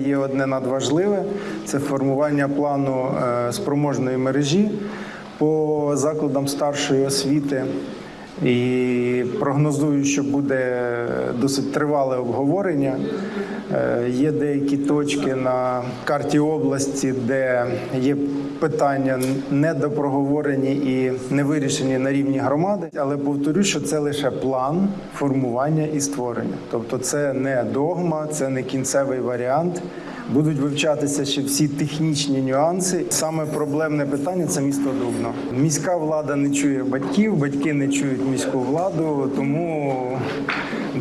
Є одне надважливе це формування плану е, спроможної мережі по закладам старшої освіти. І прогнозую, що буде досить тривале обговорення. Е, Є деякі точки на карті області, де є питання недопроговорені і не вирішені на рівні громади. Але повторю, що це лише план формування і створення. Тобто, це не догма, це не кінцевий варіант. Будуть вивчатися ще всі технічні нюанси. Саме проблемне питання це місто Дубно. Міська влада не чує батьків, батьки не чують міську владу, тому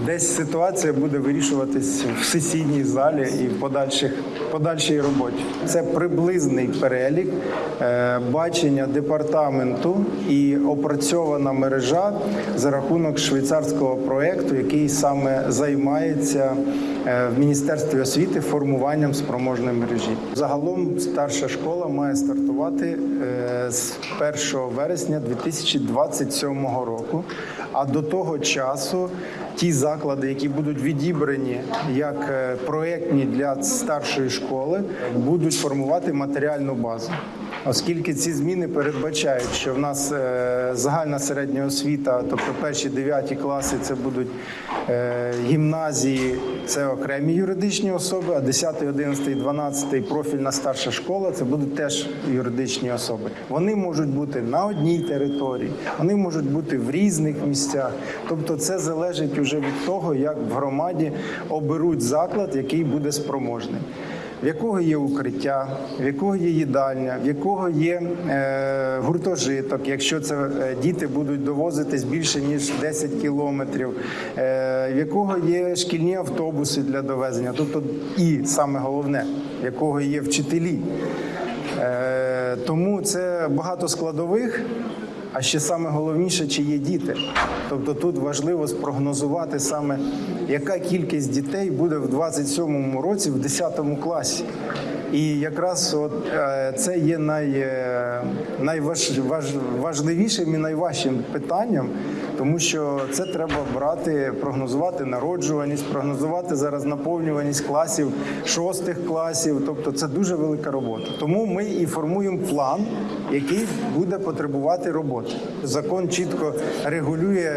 десь ситуація буде вирішуватись в сесійній залі і в подальших подальшій роботі. Це приблизний перелік е, бачення департаменту і опрацьована мережа за рахунок швейцарського проекту, який саме займається е, в міністерстві освіти формуванням спроможної мережі. Загалом старша школа має стартувати е, з 1 вересня 2027 року. А до того часу ті заклади, які будуть відібрані як е, проектні для старшої школи, будуть формувати матеріальну базу. Оскільки ці зміни передбачають, що в нас е, загальна середня освіта, тобто перші дев'яті класи, це будуть е, гімназії, це окремі юридичні особи, а 10, 11, 12 профільна старша школа це будуть теж юридичні особи. Вони можуть бути на одній території, вони можуть бути в різних місцях. Тобто, це залежить уже від того, як в громаді оберуть заклад, який буде спроможний в якого є укриття, в якого є їдальня, в якого є е, гуртожиток, якщо це е, діти будуть довозитись більше ніж 10 кілометрів, е, в якого є шкільні автобуси для довезення, тобто і саме головне, в якого є вчителі. Е, тому це багато складових. А ще саме головніше, чи є діти. Тобто тут важливо спрогнозувати саме, яка кількість дітей буде в 27-му році в 10 класі. І якраз от е, це є най, е, найваж, важ, важливішим і найважчим питанням, тому що це треба брати, прогнозувати народжуваність, прогнозувати зараз наповнюваність класів, шостих класів. Тобто це дуже велика робота. Тому ми і формуємо план, який буде потребувати роботи. Закон чітко регулює,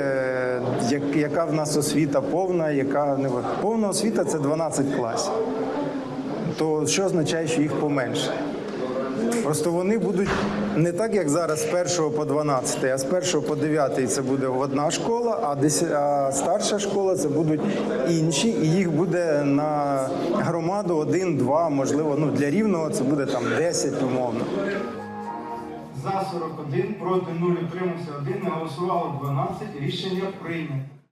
як- яка в нас освіта повна, яка не повна освіта це 12 класів. То що означає, що їх поменше? Просто вони будуть не так, як зараз з 1 по 12, а з 1 по 9 це буде одна школа, а, дес- а старша школа це будуть інші, і їх буде на громаду один-два, можливо, ну для рівного це буде там 10 умовно. За 41, проти 0, утримався 1, не голосувало 12. Рішення прийнято.